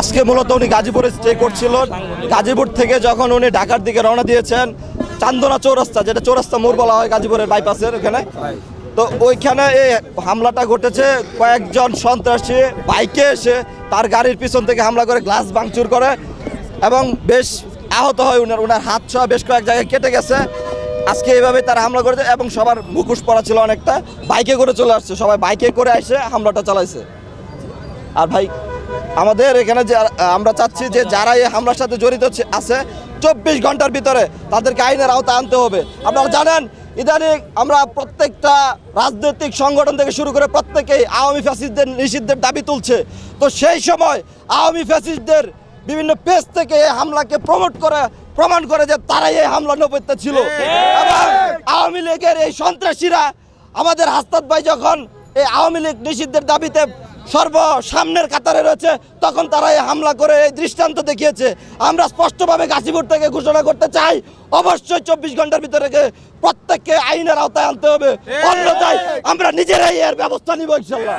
আজকে মূলত উনি গাজীপুরে স্টে করছিল। গাজীপুর থেকে যখন উনি ঢাকার দিকে রওনা দিয়েছেন, চান্দনা চৌরাস্তা, যেটা চৌরাস্তা মোড় বলা হয় গাজীপুরের বাইপাসের ওখানে, তো ওইখানে এই হামলাটা ঘটেছে। কয়েকজন সন্ত্রাসী বাইকে এসে তার গাড়ির পিছন থেকে হামলা করে গ্লাস ভাঙচুর করে এবং বেশ আহত হয় উনার। উনার হাত সহ বেশ কয়েক জায়গায় কেটে গেছে। আজকে এইভাবে তারা হামলা করেছে এবং সবার মুখোশ পড়া ছিল অনেকটা। বাইকে করে চলে আসছে। সবাই বাইকে করে এসে হামলাটা চালাইছে। আর ভাই আমাদের এখানে যে আমরা চাচ্ছি যে যারা এই হামলার সাথে জড়িত আছে চব্বিশ ঘণ্টার ভিতরে তাদেরকে আইনের আওতা আনতে হবে। আপনারা জানেন ইদানিং আমরা প্রত্যেকটা রাজনৈতিক সংগঠন থেকে শুরু করে প্রত্যেকেই আওয়ামী ফ্যাসিস্টদের নিষিদ্ধের দাবি তুলছে। তো সেই সময় আওয়ামী ফ্যাসিস্টদের বিভিন্ন পেজ থেকে এই হামলাকে প্রমোট করে প্রমাণ করে যে তারাই এই হামলা নৈপত্য ছিল। এবং আওয়ামী লীগের এই সন্ত্রাসীরা আমাদের হাস্তাদ ভাই যখন এই আওয়ামী লীগ নিষিদ্ধের দাবিতে সর্ব সামনের কাতারে রয়েছে তখন তারা এই হামলা করে এই দৃষ্টান্ত দেখিয়েছে। আমরা স্পষ্টভাবে গাজীপুর থেকে ঘোষণা করতে চাই অবশ্যই চব্বিশ ঘণ্টার ভিতরে প্রত্যেককে আইনের আওতায় আনতে হবে। অন্যথায় আমরা নিজেরাই এর ব্যবস্থা নিব ইনশাল্লাহ